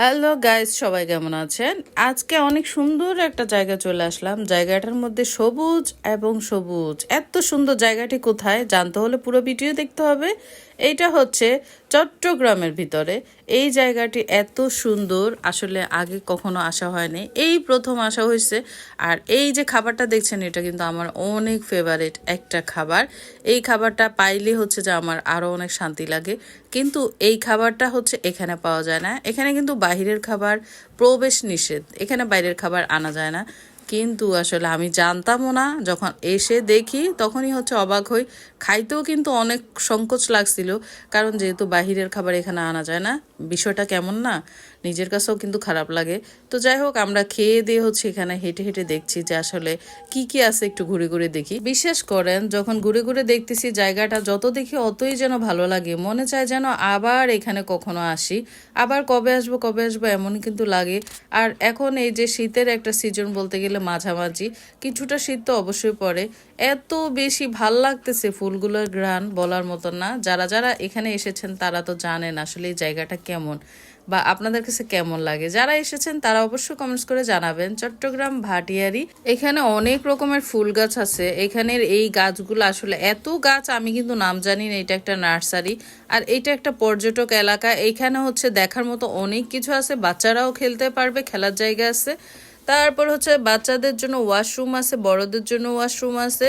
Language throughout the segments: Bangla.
হ্যালো গাইস সবাই কেমন আছেন? আজকে অনেক সুন্দর একটা জায়গা চলে আসলাম। জায়গাটার মধ্যে সবুজ এবং সবুজ। এত সুন্দর জায়গাটি কোথায় জানতে হলে পুরো ভিডিও দেখতে হবে। এইটা হচ্ছে চট্টগ্রামের ভিতরে। এই জায়গাটি এত সুন্দর, আসলে আগে কখনো আসা হয়নি। এই প্রথম আসা হয়েছে। আর এই যে খাবারটা দেখছেন, এটা কিন্তু আমার অনেক ফেভারিট একটা খাবার। এই খাবারটা পাইলে হচ্ছে যে আমার আরও অনেক শান্তি লাগে। কিন্তু এই খাবারটা হচ্ছে এখানে পাওয়া যায় না। এখানে কিন্তু বাহিরের খাবার প্রবেশ নিষেধ। এখানে বাইরের খাবার আনা যায় না। কিন্তু আসলে আমি জানতামও না। যখন এসে দেখি, তখনই হচ্ছে অবাক হই। খাইতেও কিন্তু অনেক সংকোচ লাগছিল। কারণ যেহেতু বাহিরের খাবার এখানে আনা যায় না, বিষয়টা কেমন না, নিজের কাছেও কিন্তু খারাপ লাগে। তো যাই হোক, আমরা খেয়ে দিয়ে হচ্ছে এখানে হেঁটে হেঁটে দেখছি যে আসলে কি কি আছে একটু ঘুরে ঘুরে দেখি। বিশ্বাস করেন, যখন ঘুরে ঘুরে দেখতেছি জায়গাটা, যত দেখি অতই যেন ভালো লাগে। মনে চায় যেন আবার এখানে কখনো আসি। আবার কবে আসব কবে আসব এমনই কিন্তু লাগে। আর এখন এই যে শীতের একটা সিজন বলতে গেলে মাঝামাঝি, কিছুটা শীত তো অবশ্যই পড়ে। এত বেশি ভালো লাগতেছে ফুলগুলোর ঘ্রাণ বলার মতন না। যারা যারা এখানে এসেছেন তারা তো জানেন আসলে এই জায়গাটা কেমন বা আপনাদের কাছে কেমন লাগে। যারা এসেছেন তারা অবশ্যই কমেন্টস করে জানাবেন। চট্টগ্রাম ভাটিয়ারি, এখানে অনেক রকমের ফুল গাছ আছে। এখানের এই গাছগুলো আসলে এত গাছ আমি কিন্তু নাম জানি না, এটা একটা নার্সারি। আর এটা একটা পর্যটক এলাকা। এইখানে হচ্ছে দেখার মতো অনেক কিছু আছে। বাচ্চারাও খেলতে পারবে, খেলার জায়গা আছে। তারপর হচ্ছে বাচ্চাদের জন্য ওয়াশরুম আছে, বড়দের জন্য ওয়াশরুম আছে,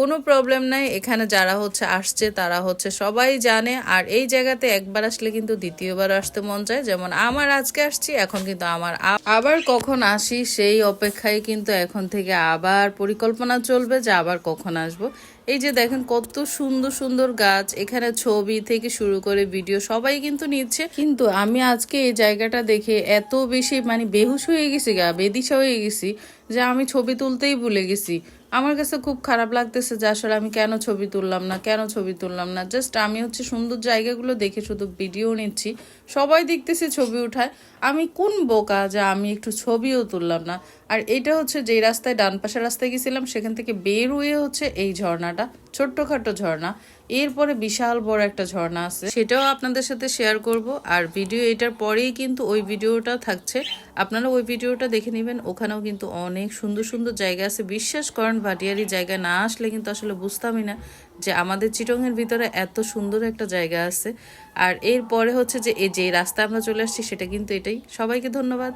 কোনো প্রবলেম নাই। এখানে যারা হচ্ছে আসছে, তারা হচ্ছে সবাই জানে। আর এই জায়গাতে একবার আসলে কিন্তু দ্বিতীয়বার আসতে মন চায়। যেমন আমার আজকে আসছি, এখন কিন্তু আমার আবার কখন আসি সেই অপেক্ষায় কিন্তু এখন থেকে আবার পরিকল্পনা চলবে যে আবার কখন আসব। এই যে দেখেন কত সুন্দর সুন্দর গাছ এখানে ছবি থেকে শুরু করে ভিডিও সবাই কিন্তু নিচ্ছে। কিন্তু আমি আজকে এই জায়গাটা দেখে এত বেশি মানে বেহুশ হয়ে গেছি গা, বেদিশা হয়ে গেছি যে আমি ছবি তুলতেই ভুলে গেছি। আমার কাছে খুব খারাপ লাগতেছে যে আসলে আমি কেন ছবি তুললাম না, কেন ছবি তুললাম না। জাস্ট আমি হচ্ছে সুন্দর জায়গাগুলো দেখে শুধু ভিডিও নিচ্ছি। সবাই দেখতেছি ছবি উঠায়। আমি কোন বোকা যে আমি একটু ছবিও তুললাম না। আর এটা হচ্ছে যেই রাস্তায় ডান পাশের রাস্তায় গেছিলাম, সেখান থেকে বের হয়ে হচ্ছে এই ঝর্ণাটা। ছোট্টখাটো ঝর্ণা। এরপরে বিশাল বড় একটা ঝর্ণা আছে। সেটাও আপনাদের সাথে শেয়ার করব। আর ভিডিও এটার পরেই কিন্তু ওই ভিডিওটা থাকছে। আপনারা ওই ভিডিওটা দেখে নেবেন। ওখানেও কিন্তু অনেক সুন্দর সুন্দর জায়গা আছে। বিশ্বাস করেন, ভাটিয়ারি জায়গা না আসলে কিন্তু আসলে বুঝতামই না যে আমাদের চিটংয়ের ভিতরে এত সুন্দর একটা জায়গা আছে। আর এরপরে হচ্ছে যে, এই যে রাস্তা আমরা চলে আসছি, সেটা কিন্তু এটাই। সবাইকে ধন্যবাদ।